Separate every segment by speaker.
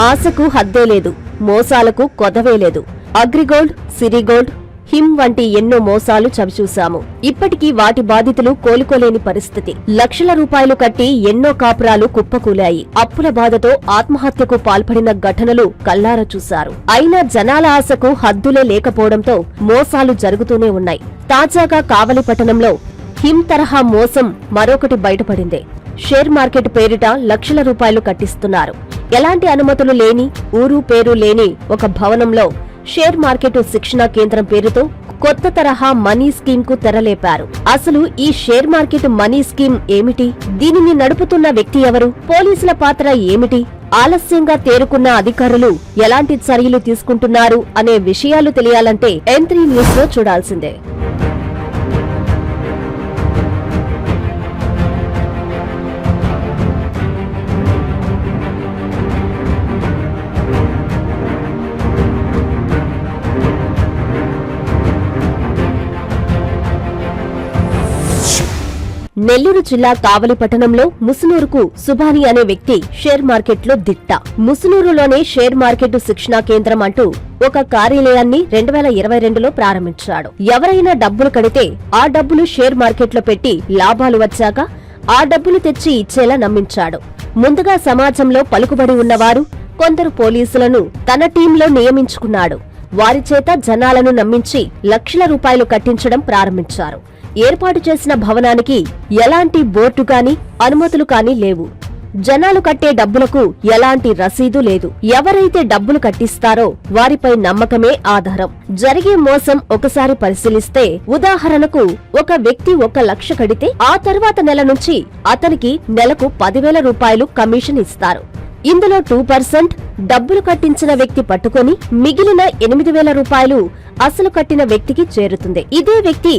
Speaker 1: ఆశకు హద్దే లేదు మోసాలకు కొదవే లేదు. అగ్రిగోల్డ్ సిరిగోల్డ్ హిమ్ వంటి ఎన్నో మోసాలు చవిచూశాము. ఇప్పటికీ వాటి బాధితులు కోలుకోలేని పరిస్థితి. లక్షల రూపాయలు కట్టి ఎన్నో కాపురాలు కుప్పకూలాయి. అప్పుల బాధతో ఆత్మహత్యకు పాల్పడిన ఘటనలు కల్లారా చూశారు. అయినా జనాల ఆశకు హద్దులే లేకపోవడంతో మోసాలు జరుగుతూనే ఉన్నాయి. తాజాగా కావలి పట్టణంలో హిమ్ తరహా మోసం మరొకటి బయటపడింది. షేర్ మార్కెట్ పేరిట లక్షల రూపాయలు కట్టిస్తున్నారు. ఎలాంటి అనుమతులు లేని ఊరు పేరు లేని ఒక భవనంలో షేర్ మార్కెట్ శిక్షణా కేంద్రం పేరుతో కొత్త తరహా మనీ స్కీమ్కు తెరలేపారు. అసలు ఈ షేర్ మార్కెట్ మనీ స్కీమ్ ఏమిటి? దీనిని నడుపుతున్న వ్యక్తి ఎవరు? పోలీసుల పాత్ర ఏమిటి? ఆలస్యంగా తేరుకున్న అధికారులు ఎలాంటి చర్యలు తీసుకుంటున్నారు అనే విషయాలు తెలియాలంటే ఎంత్రీ న్యూస్లో చూడాల్సిందే. నెల్లూరు జిల్లా కావలి పట్టణంలో ముసునూరుకు సుభాని అనే వ్యక్తి షేర్ మార్కెట్లో దిట్ట. ముసునూరులోనే షేర్ మార్కెట్ శిక్షణా కేంద్రం అంటూ ఒక కార్యాలయాన్ని రెండు వేల ఇరవై రెండులో ప్రారంభించాడు. ఎవరైనా డబ్బులు కడితే ఆ డబ్బులు షేర్ మార్కెట్లో పెట్టి లాభాలు వచ్చాక ఆ డబ్బులు తెచ్చి ఇచ్చేలా నమ్మించాడు. ముందుగా సమాజంలో పలుకుబడి ఉన్నవారు కొందరు పోలీసులను తన టీంలో నియమించుకున్నాడు. వారి చేత జనాలను నమ్మించి లక్షల రూపాయలు కట్టించడం ప్రారంభించారు. ఏర్పాటు చేసిన భవనానికి ఎలాంటి బోర్డు కాని అనుమతులు కాని లేవు. జనాలు కట్టే డబ్బులకు ఎలాంటి రసీదు లేదు. ఎవరైతే డబ్బులు కట్టిస్తారో వారిపై నమ్మకమే ఆధారం. జరిగే మోసం ఒకసారి పరిశీలిస్తే ఉదాహరణకు ఒక వ్యక్తి ఒక లక్ష కడితే ఆ తర్వాత నెల నుంచి అతనికి నెలకు పదివేల రూపాయలు కమిషన్ ఇస్తారు. ఇందులో టూ పర్సెంట్ డబ్బులు కట్టించిన వ్యక్తి పట్టుకొని మిగిలిన ఎనిమిది వేల రూపాయలు అసలు కట్టిన వ్యక్తికి చేరుతుంది. ఇదే వ్యక్తి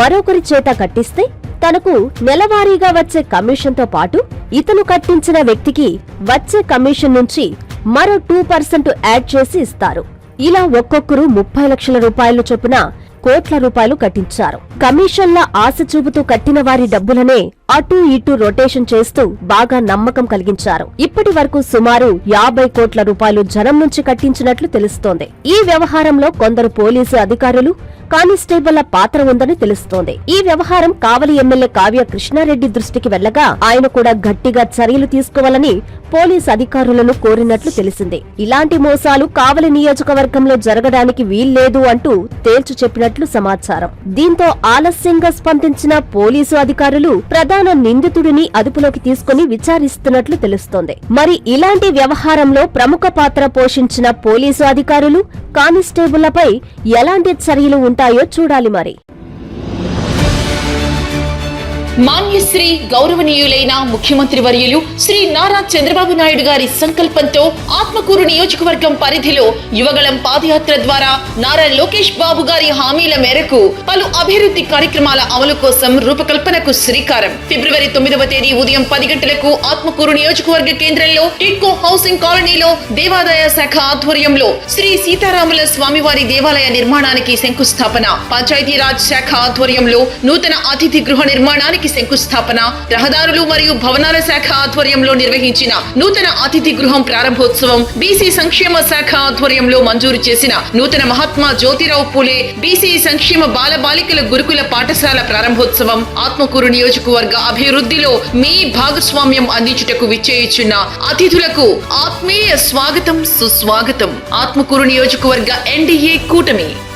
Speaker 1: మరొకరి చేత కట్టిస్తే తనకు నెలవారీగా వచ్చే కమిషన్తో పాటు ఇతను కట్టించిన వ్యక్తికి వచ్చే కమిషన్ నుంచి మరో టూ పర్సెంట్ యాడ్ చేసి ఇస్తారు. ఇలా ఒక్కొక్కరు ముప్పై లక్షల రూపాయలు చొప్పున కోట్ల రూపాయలు కట్టించారు. కమిషన్ల ఆశ చూపుతూ కట్టిన వారి డబ్బులనే అటూ ఇటూ రొటేషన్ చేస్తూ బాగా నమ్మకం కలిగించారు. ఇప్పటి వరకు సుమారు యాభై కోట్ల రూపాయలు జనం నుంచి కట్టించినట్లు తెలుస్తోంది. ఈ వ్యవహారంలో కొందరు పోలీసు అధికారులు కానిస్టేబుల్ల పాత్ర ఉందని తెలుస్తోంది. ఈ వ్యవహారం కావలి ఎమ్మెల్యే కావ్య కృష్ణారెడ్డి దృష్టికి వెళ్ళగా ఆయన కూడా గట్టిగా చర్యలు తీసుకోవాలని పోలీస్ అధికారులను కోరినట్లు తెలిసింది. ఇలాంటి మోసాలు కావలి నియోజకవర్గంలో జరగడానికి వీల్లేదు అంటూ తేల్చి చెప్పినట్లు సమాచారం. దీంతో ఆలస్యంగా స్పందించిన పోలీసు అధికారులు ప్రధాన నిందితుడిని అదుపులోకి తీసుకుని విచారిస్తున్నట్లు తెలుస్తోంది. మరి ఇలాంటి వ్యవహారంలో ప్రముఖ పాత్ర పోషించిన పోలీసు అధికారులు కానిస్టేబుళ్ళపై ఎలాంటి చర్యలు ఉంటాయో చూడాలి మరి.
Speaker 2: మాన్యశ్రీ గౌరవనీయులైన ముఖ్యమంత్రి వర్యులు శ్రీ నారా చంద్రబాబు నాయుడు గారి సంకల్పంతో ఆత్మకూరు నియోజకవర్గం పరిధిలో యువగళం పాదయాత్ర ద్వారా నారా లోకేష్ బాబు గారి హామీల మేరకు పలు అభివృద్ధి కార్యక్రమాల అమలు కోసం రూపకల్పనకు శ్రీకారం. ఫిబ్రవరి తొమ్మిదవ తేదీ ఉదయం పది గంటలకు ఆత్మకూరు నియోజకవర్గ కేంద్రంలో టిడ్కో హౌసింగ్ కాలనీలో దేవాదాయ శాఖ ఆధ్వర్యంలో శ్రీ సీతారాముల స్వామివారి దేవాలయ నిర్మాణానికి శంకుస్థాపన. పంచాయతీరాజ్ శాఖ ఆధ్వర్యంలో నూతన అతిథి గృహ నిర్మాణానికి శంకుస్థాపన రహదారులు మరియు భవనాల శాఖ ఆధ్వర్యంలో నిర్వహించిన నూతన అతిథి గృహం ప్రారంభోత్సవం బీసీ సంక్షేమ శాఖ ఆధ్వర్యంలో మంజూరు చేసిన నూతన మహాత్మా జ్యోతిరావు పూలే బీసీ సంక్షేమ బాల బాలికల గురుకుల పాఠశాల ప్రారంభోత్సవం ఆత్మకూరు నియోజకవర్గ అభివృద్ధిలో మీ భాగస్వామ్యం అందించుటకు విచ్చేయుచున్న అతిథులకు ఆత్మీయ స్వాగతం సుస్వాగతం. ఆత్మకూరు నియోజకవర్గ ఎన్డీఏ కూటమి.